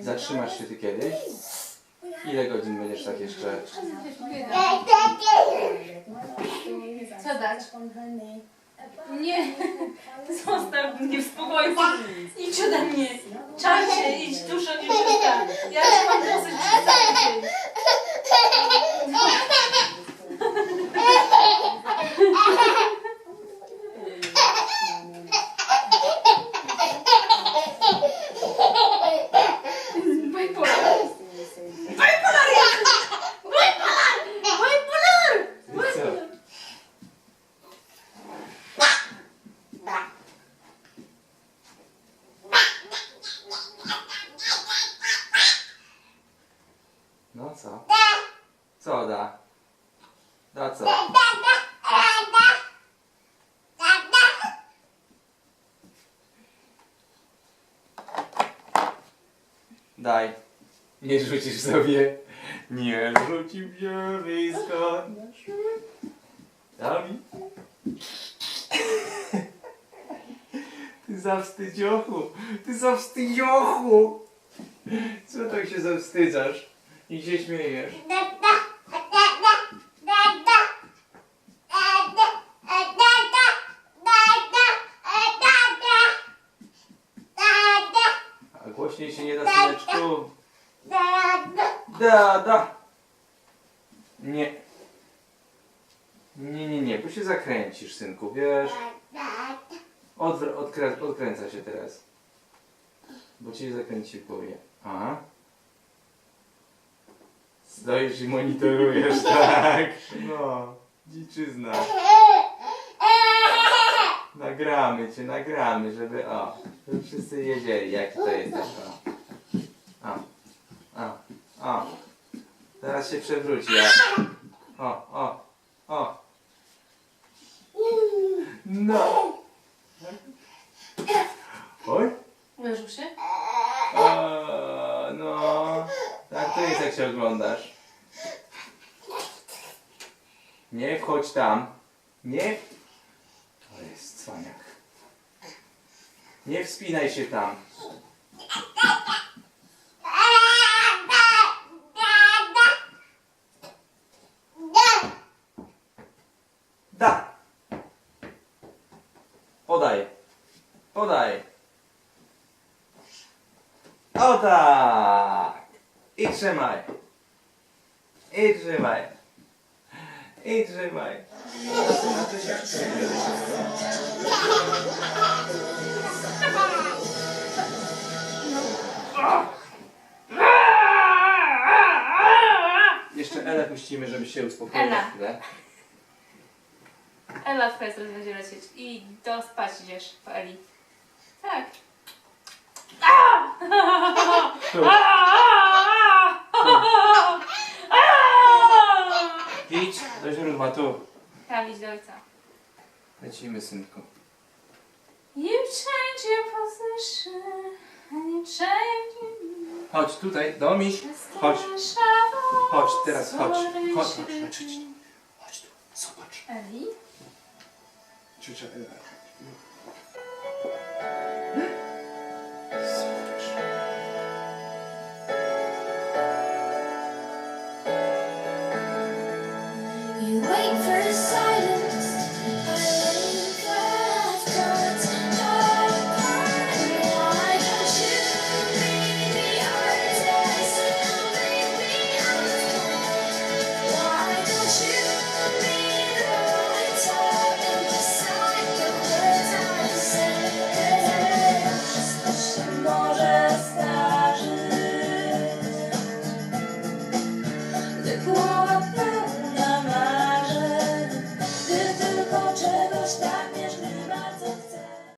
Zatrzymasz się ty kiedyś? Ile godzin będziesz tak jeszcze? Co dać? Nie, zostaw mnie w spokoju. Idź ode mnie. Czasie, idź dużo nie przestań. Ja się mam dosyć No co? Co da? Da co? Daj. Nie rzucisz sobie. Nie rzucił się blisko. Dami. Ty zawstydziochu. Ty zawstydziochu. Co tak się zawstydzasz? I się śmiejesz. A głośniej się nie da syneczku. Da, da. Nie. Nie, nie, nie, bo się zakręcisz, synku, wiesz? Odkrę- odkręca się teraz. Bo cię zakręci w głowie. A? Stoisz i monitorujesz, tak? No, dziczyzna. Nagramy cię, nagramy, żeby o, żeby wszyscy wiedzieli, jaki to jesteś. O, o, o, o. Teraz się przewróci. O, o, o, o. No. Oj. Uderzył się? O, no. Tak to jest, jak się oglądasz. Nie wchodź tam. Nie. To jest cwaniak. Nie wspinaj się tam. Da. Podaj. Podaj. O tak. I trzymaj. I trzymaj. I trzymaj. Jeszcze Elę puścimy, żeby się uspokoiła Ela. chwilę. Ela twoja zaraz będzie lecieć i do spać idziesz po Eli. Tak. Tu. Idź źródła, tu. Tam idź do ojca. Lecimy, synku. You change your position and you change Chodź tutaj, do miś. Chodź. Chodź, teraz chodź. Chodź, chodź, chodź, chodź. Chodź tu, zobacz. Eli? Ciocia Ela.